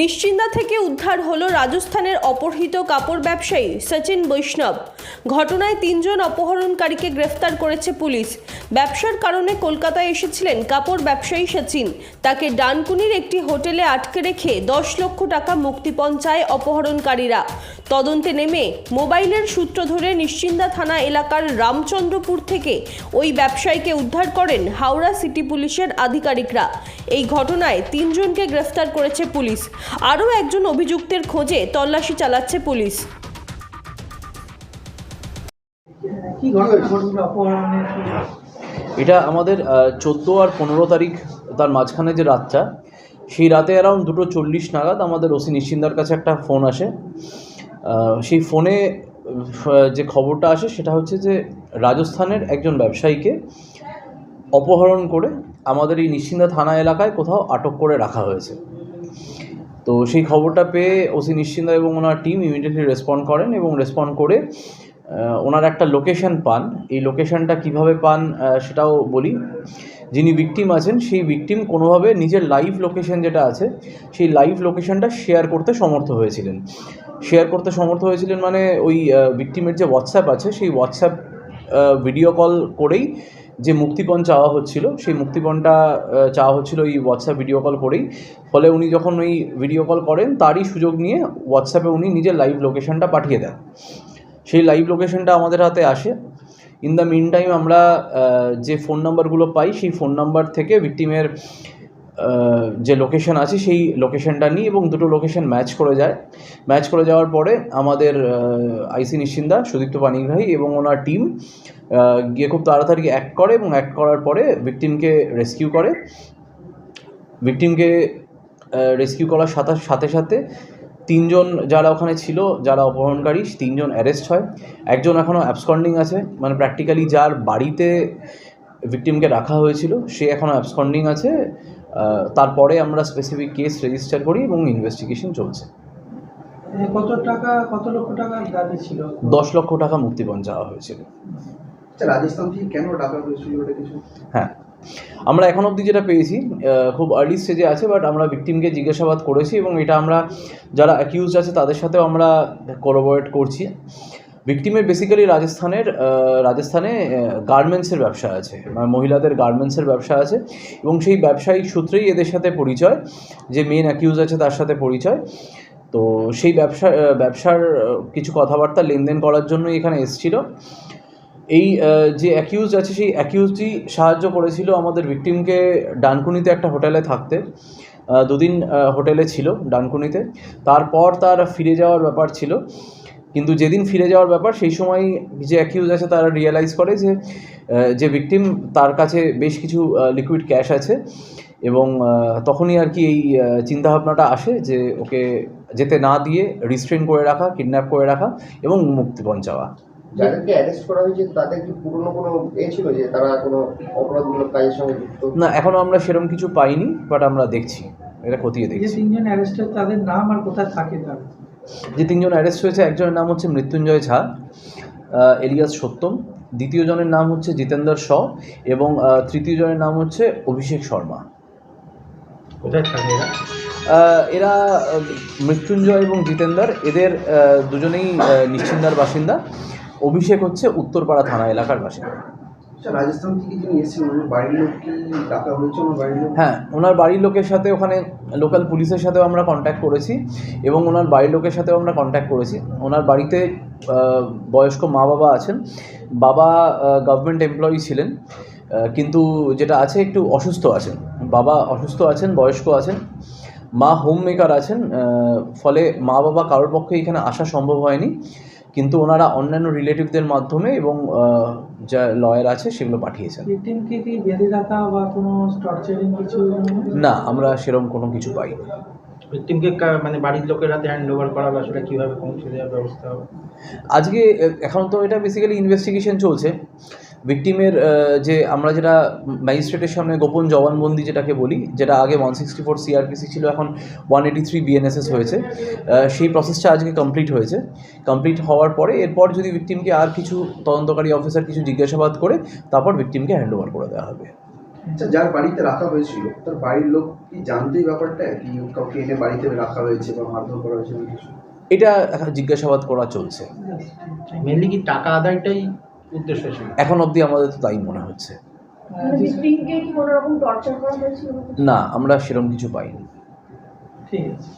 নিশ্চিন্দা থেকে উদ্ধার হলো রাজস্থানের অপহৃত কাপড় ব্যবসায়ী সচিন বৈষ্ণব। ঘটনায় তিনজন অপহরণকারীকে গ্রেফতার করেছে পুলিশ। ব্যবসার কারণে কলকাতায় এসেছিলেন কাপড় ব্যবসায়ী সচিন। তাকে ডানকুনির একটি হোটেলে আটকে রেখে দশ লক্ষ টাকা মুক্তিপণ চায় অপহরণকারীরা। তদন্তে নেমে মোবাইলের সূত্র ধরে নিশ্চিন্দা থানা এলাকার রামচন্দ্রপুর থেকে ওই ব্যবসায়ীকে উদ্ধার করেন হাওড়া সিটি পুলিশের আধিকারিকরা। এই ঘটনায় তিনজনকে গ্রেফতার করেছে পুলিশ। আরও একজন অভিযুক্তের খোঁজে তল্লাশি চালাচ্ছে পুলিশ। এটা আমাদের চোদ্দ আর পনেরো তারিখ তার মাঝখানে যে রাতটা সেই রাতে অ্যারাউন্ড দুটো চল্লিশ নাগাদ আমাদের ওসি নিশ্চিন্দার কাছে একটা ফোন আসে। সেই ফোনে যে খবরটা আসে সেটা হচ্ছে যে রাজস্থানের একজন ব্যবসায়ীকে অপহরণ করে আমাদের এই নিশ্চিন্দা থানা এলাকায় কোথাও আটক করে রাখা হয়েছে। তো সেই খবরটা পেয়ে ওসি নিশ্চিন্দা এবং ওনার টিম ইমিডিয়েটলি রেসপন্ড করেন এবং রেসপন্ড করে ওনার একটা লোকেশন পান। এই লোকেশনটা কীভাবে পান সেটাও বলি। যিনি ভিকটিম আছেন, সেই ভিকটিম কোনোভাবে নিজের লাইভ লোকেশন যেটা আছে, সেই লাইভ লোকেশনটা শেয়ার করতে সমর্থ হয়েছিলেন। শেয়ার করতে সমর্থ হয়েছিলেন মানে ওই ভিকটিমের যে হোয়াটসঅ্যাপ আছে, সেই হোয়াটসঅ্যাপ ভিডিও কল করেই যে মুক্তিপণ চাওয়া হচ্ছিল, সেই মুক্তিপণটা চাওয়া হচ্ছিল ওই হোয়াটসঅ্যাপ ভিডিও কল করেই। ফলে উনি যখন ওই ভিডিও কল করেন, তারই সুযোগ নিয়ে হোয়াটসঅ্যাপে উনি নিজের লাইভ লোকেশনটা পাঠিয়ে দেন। সেই লাইভ লোকেশনটা আমাদের হাতে আসে। ইন দ্য মিন টাইম আমরা যে ফোন নাম্বারগুলো পাই, সেই ফোন নাম্বার থেকে ভিকটিমের যে লোকেশন আছে, সেই লোকেশনটা নিই এবং দুটো লোকেশন ম্যাচ করে যায়। ম্যাচ করে যাওয়ার পরে আমাদের আইসি নিশ্চিন্দা, সুদীপ্ত পানিগ্রাহী এবং ওনার টিম গিয়ে খুব তাড়াতাড়ি অ্যাক্ট করে এবং অ্যাক্ট করার পরে ভিকটিমকে রেস্কিউ করে। ভিকটিমকে রেস্কিউ করার সাথে সাথে সাথে তিনজন যারা ওখানে ছিল, যারা অপহরণকারী, তিনজন অ্যারেস্ট হয়। একজন এখনও অ্যাবসকন্ডিং আছে মানে প্র্যাকটিক্যালি যার বাড়িতে ভিকটিমকে রাখা হয়েছিল, সে এখনও অ্যাবসকন্ডিং আছে। তারপরে আমরা স্পেসিফিক কেস রেজিস্টার করি এবং ইনভেস্টিগেশন চলছে। কত টাকা কত লক্ষ টাকার দাবি ছিল? দশ লক্ষ টাকা মুক্তিপণ চাওয়া হয়েছিল। আচ্ছা রাজস্থান থেকে কেন ডাকা হয়েছিল ওটা কিছু? হ্যাঁ আমরা এখন অবধি যেটা পেয়েছি খুব আর্লি স্টেজে আছে বাট আমরা ভিকটিমকে জিজ্ঞাসাবাদ করেছি এবং এটা আমরা যারা অ্যাকিউজড আছে তাদের সাথেও আমরা কোলাবোরেট করছি। ভিকটিমের বেসিক্যালি রাজস্থানের রাজস্থানে গার্মেন্টসের ব্যবসা আছে। মানে মহিলাদের গার্মেন্টসের ব্যবসা আছে। এবং সেই ব্যবসায়িক সূত্রেই এদের সাথে পরিচয়, যে মেন অ্যাকিউজ আছে তার সাথে পরিচয়। তো সেই ব্যবসা ব্যবসার কিছু কথাবার্তা লেনদেন করার জন্যই এখানে এসেছিল। এই যে অ্যাকিউজ আছে, সেই অ্যাকিউজটি সাহায্য করেছিল আমাদের ভিকটিমকে ডানকুনিতে একটা হোটেলে থাকতে। দুদিন হোটেলে ছিল ডানকুনিতে। তারপর তার ফিরে যাওয়ার ব্যাপার ছিল। কিন্তু যেদিন ফিরে যাওয়ার ব্যাপার সেই সময় যে অ্যাকিউজ আছে তারা রিয়েলাইজ করে যে যে ভিকটিম তার কাছে বেশ কিছু লিকুইড ক্যাশ আছে এবং তখনই আর কি এই চিন্তাভাবনাটা আসে যে ওকে যেতে না দিয়ে রিস্ট্রেন করে রাখা কিডন্যাপ করে রাখা এবং মুক্তিপণ চাওয়া। যাদেরকে অ্যারেস্ট করা হয়েছে তাদের কি পুরনো কোনো এ ছিল যে তারা কোনো অপরাধমূলক কাজের সঙ্গে যুক্ত? না এখনও আমরা সেরকম কিছু পাইনি বাট আমরা দেখছি। এটা খতিয়ে দেখছি। তিনজন অ্যারেস্টেড তাদের নাম আর কোথায় থাকে তারা? যে তিনজন অ্যারেস্ট হয়েছে একজনের নাম হচ্ছে মৃত্যুঞ্জয় ঝা এলিয়াস সত্যম দ্বিতীয় জনের নাম হচ্ছে জিতেন্দ্র শ এবং তৃতীয় জনের নাম হচ্ছে অভিষেক শর্মা। এরা? মৃত্যুঞ্জয় এবং জিতেন্দার এদের দুজনেই নিশ্চিন্দার বাসিন্দা। অভিষেক হচ্ছে উত্তরপাড়া থানা এলাকার বাসিন্দা। রাজস্থান থেকে যিনি এসেছিলেন ওনার বাড়ির লোক কি ডাকা হয়েছে? ওনার বাড়ির লোক? হ্যাঁ ওনার বাড়ির লোকের সাথে ওখানে লোকাল পুলিশের সাথেও আমরা কন্ট্যাক্ট করেছি এবং ওনার বাড়ির লোকের সাথেও আমরা কন্ট্যাক্ট করেছি। ওনার বাড়িতে বয়স্ক মা বাবা আছেন। বাবা গভর্নমেন্ট এমপ্লয়ি ছিলেন কিন্তু যেটা আছে একটু অসুস্থ আছেন। বাবা অসুস্থ আছেন, বয়স্ক আছেন। মা হোম মেকার আছেন ফলে মা বাবা কারোর পক্ষে এখানে আসা সম্ভব হয়নি। কিন্তু ওনারা অন্যান্য রিলেটিভদের মাধ্যমে এবং যা লয়ার আছে সেগুলো পাঠিয়েছেন। ভিকটিমকে কি বেঁধে রাখা বা কোনো না আমরা সেরকম কোনো কিছু পাই ভিকটিমকে মানে বাড়ির লোকের হ্যান্ড ওভার করা বা সেটা কীভাবে পৌঁছে দেওয়ার ব্যবস্থা হবে? আজকে এখন তো এটা বেসিক্যালি ইনভেস্টিগেশন চলছে। ভিকটিমের যে আমরা যেটা ম্যাজিস্ট্রেটের সামনে গোপন জবানবন্দি যেটাকে বলি যেটা আগে ওয়ান সিক্সটি ফোর সিআরপিসি ছিল এখন ওয়ান এইটি থ্রি বিএনএসএস হয়েছে সেই প্রসেসটা আজকে কমপ্লিট হয়েছে। কমপ্লিট হওয়ার পরে এরপর যদি ভিকটিমকে আর কিছু তদন্তকারী অফিসার কিছু জিজ্ঞাসাবাদ করে তারপর ভিকটিমকে হ্যান্ড ওভার করে দেওয়া হবে। আচ্ছা যার বাড়িতে রাখা হয়েছিল তার বাড়ির লোক কি জানতে এই ব্যাপারটা? কি কাউকে এনে বাড়িতে রাখা হয়েছে বা মারধর করা হয়েছে? এটা জিজ্ঞাসাবাদ করা চলছে। মেনলি কি টাকা আদায়টাই উদ্দেশ্য ছিল। এখন অবধি আমাদের তো তাই মনে হচ্ছে। না আমরা সেরকম কিছু পাইনি। ঠিক আছে।